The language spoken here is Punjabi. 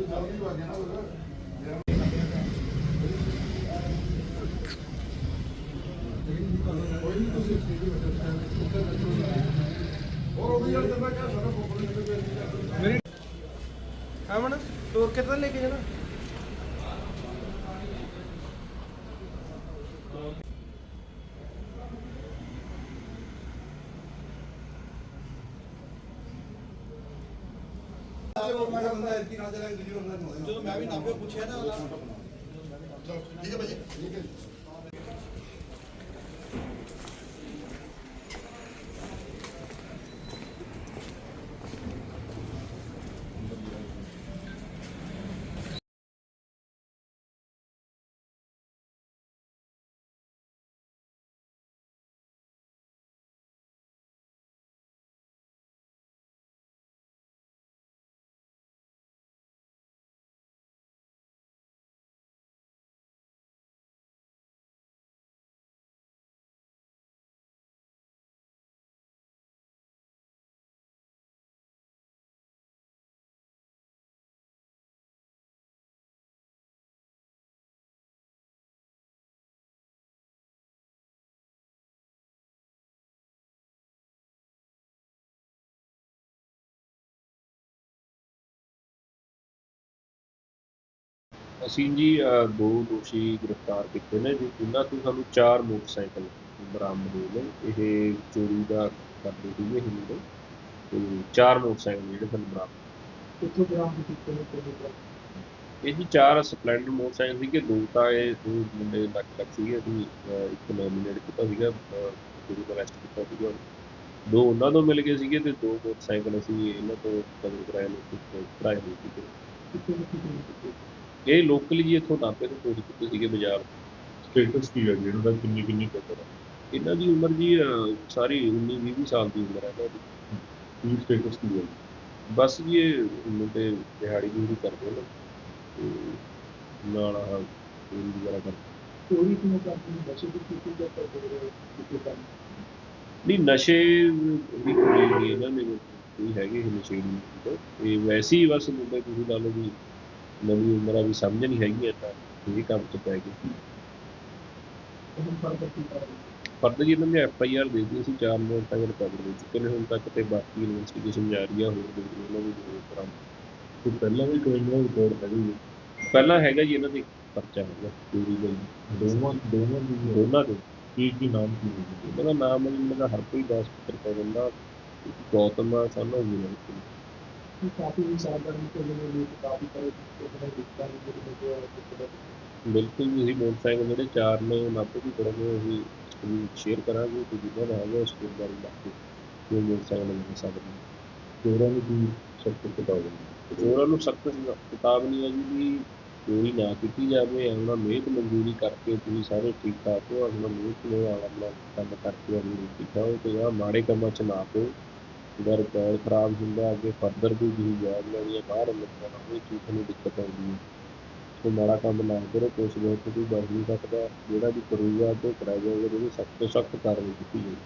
ਜਲਦੀ ਜਲਦੀ ਵਾਜੇ ਨਾ ਕੋਈ ਨਹੀਂ ਤੁਸੀਂ ਸਟੇਜ ਉੱਤੇ ਬੈਠੋ ਹੋਰ ਉਹਦੀ ਗੱਲ ਕਰਨਾ ਕਿਆ ਸਾਡਾ ਪੋਪੂਲੇਸ਼ਨ ਮੇਰੀ ਅਮਨ ਤੋਰ ਕੇ ਤਾਂ ਲੈ ਕੇ ਜਾਣਾ ਜਦੋਂ ਮੈਂ ਵੀ ਨਾਪੇ ਪੁੱਛਿਆ ਨਾ ਠੀਕ ਹੈ ਭਾਜੀ। ਠੀਕ ਹੈ ਅਸੀਂ ਜੀ ਦੋ ਦੋਸ਼ੀ ਗ੍ਰਿਫਤਾਰ ਕੀਤੇ ਨੇ ਜੀ। ਇਹਨਾਂ ਤੋਂ ਸਾਨੂੰ ਚਾਰ ਮੋਟਰਸਾਈਕਲ ਬਰਾਮਦ ਹੋਏ ਨੇ। ਇਹ ਚੋਰੀ ਦਾ ਕਰਦੇ ਸੀਗੇ ਇਹ ਮੁੰਡੇ ਤੇ ਚਾਰ ਮੋਟਰਸਾਈਕਲ ਜਿਹੜੇ ਸਾਨੂੰ ਬਰਾਮਦ ਕਿੱਥੋਂ ਬਰਾਮਦ ਕੀਤੇ ਨੇ ਤੇ ਇਹ ਜੀ ਚਾਰ ਸਪਲੈਂਡਰ ਮੋਟਰਸਾਈਕਲ ਸੀਗੇ। ਦੋ ਤਾਂ ਇਹ ਦੋ ਮੁੰਡੇ ਲੱਗ ਲੱਗ ਸੀਗੇ। ਅਸੀਂ ਇੱਕ ਨੋਮੀਨੇਟ ਕੀਤਾ ਸੀਗਾ ਜਿਹੜੀ ਦਾ ਅਰੈਸਟ ਕੀਤਾ ਸੀਗਾ। ਦੋ ਉਹਨਾਂ ਤੋਂ ਮਿਲ ਗਏ ਸੀਗੇ ਤੇ ਦੋ ਮੋਟਰਸਾਈਕਲ ਅਸੀਂ ਇਹਨਾਂ ਤੋਂ ਕਬਰ ਕਰਾਏ ਨੇ ਹੋਏ ਸੀਗੇ ਕਿੱਥੇ? ਕਿੱਥੇ ਇਹ ਲੋਕਲੀ ਜੀ ਇੱਥੋਂ ਨਾਪੇ ਤੋਂ ਚੋਰੀ ਕੀਤੇ ਸੀਗੇ ਬਾਜ਼ਾਰ ਸਟੇਟਸ ਕੀ ਹੈ ਜੀ? ਇਹਨਾਂ ਦਾ ਕਿੰਨੀ ਕਿੰਨੀ ਹੈ? ਇਹਨਾਂ ਦੀ ਉਮਰ ਜੀ ਅਹ, ਸਾਰੀ 19 20 ਸਾਲ ਦੀ ਉਮਰ ਹੈ ਇਹਨਾਂ ਦੀ। ਕੀ ਸਟੇਟਸ ਕੀ ਹੈ? ਬਸ ਜੀ ਇਹ ਮੁੰਡੇ ਦਿਹਾੜੀ ਦੂਰੀ ਕਰਦੇ ਨੇ ਤੇ ਨਾਲ ਆਹ ਚੋਰੀ ਵਗੈਰਾ ਕਰਦੇ ਚੋਰੀ ਕਿਉਂ ਕਰਦੇ ਨੇ? ਦੀ ਕੀਤੀ ਜਾਂ ਕਰਦੇ ਰਹੇ ਕਿਤੇ ਕੰਮ ਨਹੀਂ ਨਸ਼ੇ ਦੀ ਕੋਈ ਨਹੀਂ ਇਹਨਾਂ ਵਿੱਚ ਕੋਈ ਹੈਗੇ ਹੀ ਨਸ਼ੇ ਦੀ। ਇਹ ਵੈਸੇ ਹੀ ਬਸ ਮੁੰਡੇ ਤੁਸੀਂ ਲਾ ਲਓ ਵੀ ਨਵੀਂ ਉਮਰ ਵੀ ਸਮਝ ਨਹੀਂ ਹੈਗੀ ਤਾਂ ਇਹ ਕੰਮ ਚ ਪੈ ਕੀਤਾ ਫਰਦ ਜੀ ਨੇ ਐਫ ਆਈ ਆਰ ਦੇ ਦਿੱਤੀ ਸੀ ਚਾਰ ਮੋਟਰਸਾਈਕਲ ਕਵਰ ਹੋ ਚੁੱਕੇ ਨੇ ਹੁਣ ਤੱਕ ਤੇ ਬਾਕੀ ਇਨਵੈਸਟੀਗੇਸ਼ਨ ਜਾਰੀ ਆ ਹੋਰ ਦੇ ਉਹਨਾਂ ਦੀ ਜ਼ਰੂਰ ਕਰਾਂਗੇ ਕੋਈ ਪਹਿਲਾਂ ਵੀ ਕ੍ਰਿਮੀਨਲ ਰਿਕਾਰਡ ਹੈਗੀ ਜੀ ਪਹਿਲਾਂ ਹੈਗਾ ਜੀ ਇਹਨਾਂ ਦੇ ਪਰਚਾ ਹੈਗਾ ਦਾ ਜੀ। ਦੋਵਾਂ ਦੋਵਾਂ ਦੀ ਦੋਨਾਂ ਦੇ। ਕੀ ਕੀ ਨਾਮ ਕੀ ਹੈ? ਜੀ? ਇਹਨਾਂ ਦਾ ਨਾਮ ਹੈ ਦਾ ਹਰਪ੍ਰੀਤ ਦਾਸ ਪੁੱਤਰ ਪਵਨ ਗੌਤਮ ਆ ਸਾਨੂੰ ਤੋਂ ਕਰੇ ਦੇ ਦਿੱਤਾ ਨਹੀਂ ਬਿਲਕੁਲ ਜੀ ਅਸੀਂ ਮੋਟਰਸਾਈਕਲ ਜਿਹੜੇ ਚਾਰ ਨੇ, ਉਹ ਨਾਪੇ ਵੀ ਕਰਾਂਗੇ ਅਸੀਂ ਵੀ ਸ਼ੇਅਰ ਕਰਾਂਗੇ ਤੇ ਜਿਹਨਾਂ ਦਾ ਹੈਗਾ ਉਸ ਦੇ ਬਾਰੇ ਬਾਕੀ ਉਹ ਮੋਟਰਸਾਈਕਲ ਮਿਲ ਸਕਦੇ ਨੇ ਚੋਰਾਂ ਨੂੰ। ਕੀ ਸਖਤ ਕਿਤਾਬ ਹੈ। ਚੋਰਾਂ ਨੂੰ ਸਖਤ ਕਿਤਾਬ ਨਹੀਂ ਹੈ ਜੀ ਵੀ ਚੋਰੀ ਨਾ ਕੀਤੀ ਜਾਵੇ ਆਪਣਾ ਮਿਹਨਤ ਮਜ਼ਦੂਰੀ ਕਰਕੇ ਤੁਸੀਂ ਸਾਰੇ ਠੀਕ ਠਾਕ ਹੋ ਆਪਣਾ ਮਿਹਨਤ ਨੂੰ ਆਪਣਾ ਕੰਮ ਕਰਕੇ ਆਪਣੀ ਰੋਟੀ ਖਾਓ ਤੇ ਆਹ ਮਾੜੇ ਕੰਮਾਂ 'ਚ ਨਾ ਪਓ। ਉਹਦਾ ਰਿਕਾਰਡ ਖਰਾਬ ਹੁੰਦਾ, ਅੱਗੇ ਫਰਦਰ ਵੀ ਤੁਸੀਂ ਜੋਬ ਲੈਣੀ ਹੈ ਬਾਹਰ ਲੱਗਣਾ ਉਹ ਚੀਜ਼ ਤੁਹਾਨੂੰ ਦਿੱਕਤ ਆਉਂਦੀ ਹੈ। ਸੋ ਮਾੜਾ ਕੰਮ ਨਾ ਕਰੋ, ਕੁਛ ਬਹੁਤ ਕੋਈ ਬਚ ਨਹੀਂ ਸਕਦਾ। ਜਿਹੜਾ ਵੀ ਕਰੂਗਾ ਤੇ ਕਰਾਇਆ ਜਾਊਗਾ ਜਿਹਨੂੰ ਸਖਤ ਤੋਂ ਸਖਤ ਕਾਰਵਾਈ ਕੀਤੀ ਜਾਊਗੀ।